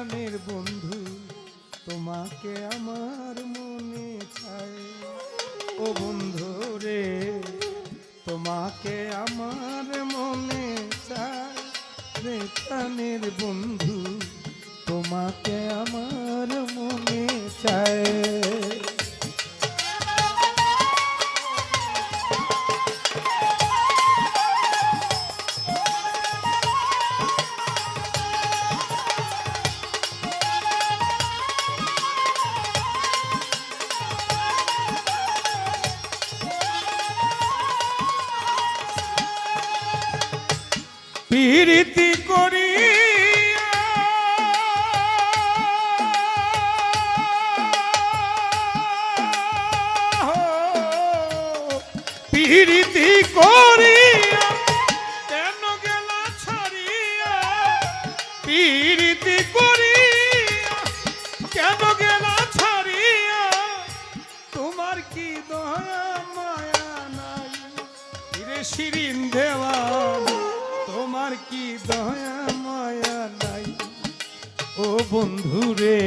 প্রাণের বন্ধু, তোমাকে আমার মনে চায় ও বন্ধু রে, তোমাকে আমার মনে চায় রে প্রাণের বন্ধু, তোমাকে আমার মনে চায় পীড়িতি করি পীড়িতি করিয়া কেন গেলা ছাড়িয়া? পীড়িতি করিয়া কেন গেলা ছাড়িয়া? তোমার কি দয়া, মায়া নাই? রে শিরিন দেওয়ান তোমার কি দয়া, মায়া নাই? ও বন্ধু রে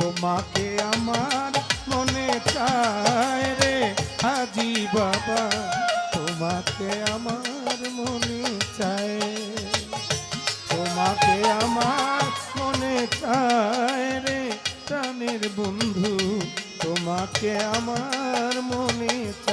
তোমাকে আমার মনে চায় রে হাজি বাবা। তোমাকে আমার মনে চায়, তোমাকে আমার মনে চায় রে প্রাণের বন্ধু। তোমাকে আমার মনে চায়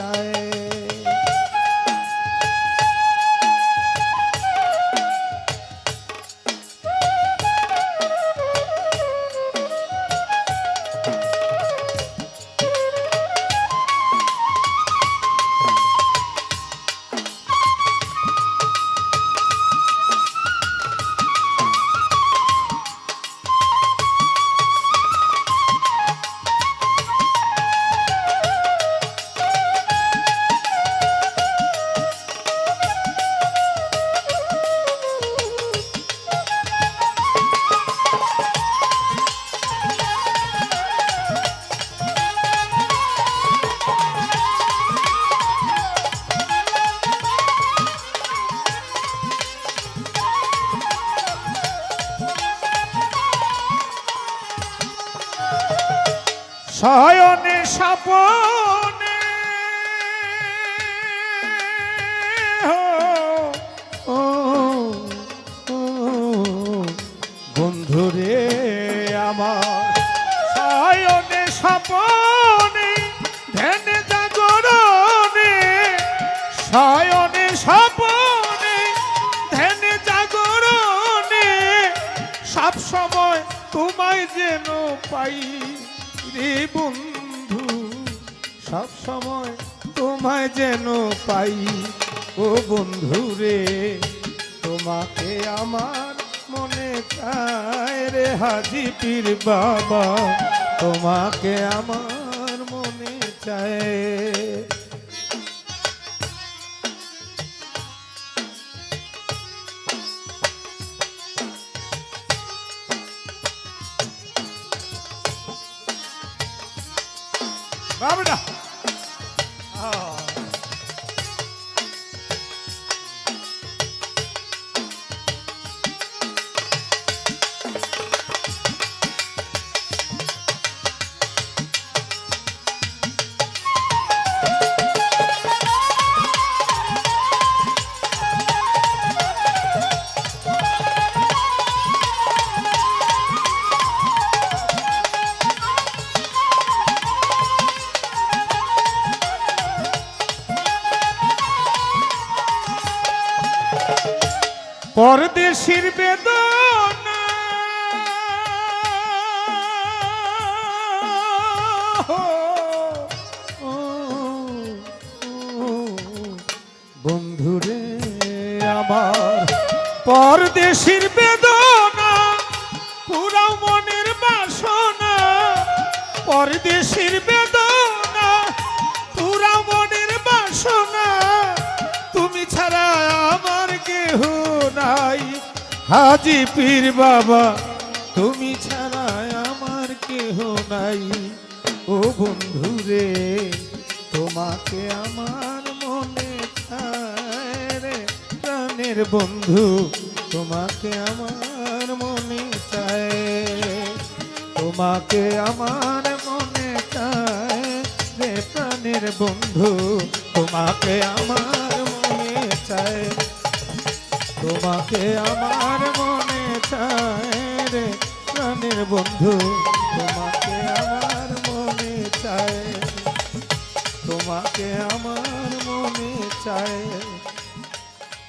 শয়নে ও, বন্ধুরে আমার শয়নে স্বপনে ধ্যানে জাগরণে। শয়নে স্বপনে ধ্যানে জাগরণে। সব সময় তোমায় যেন পাই। রে বন্ধু, সব সময় তোমায় যেন পাই। ও বন্ধু রে, তোমাকে আমার মনে চায় রে হাজি পীর বাবা। তোমাকে আমার মনে চায়। வாடா পরদেশির বেদনা বন্ধুরে আমার পরদেশির বেদনা পুরাও মনের বাসনা। পরদেশির বেদনা হাজি পীর বাবা, তুমি ছাড়া আমার কেহ নাই। ও বন্ধু রে তোমাকে আমার মনে রে প্রাণের বন্ধু, তোমাকে আমার মনে চায় তোমাকে আমার মনে চায় রে প্রাণের বন্ধু, তোমাকে আমার তোমাকে আমার মনে চায় রে প্রাণের বন্ধু। তোমাকে আমার মনে চায় তোমাকে আমার মনে চায়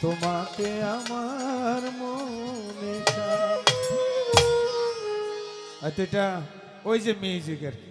তোমাকে আমার মনে চায়। তো এটা ওই যে মিউজিক আর কি।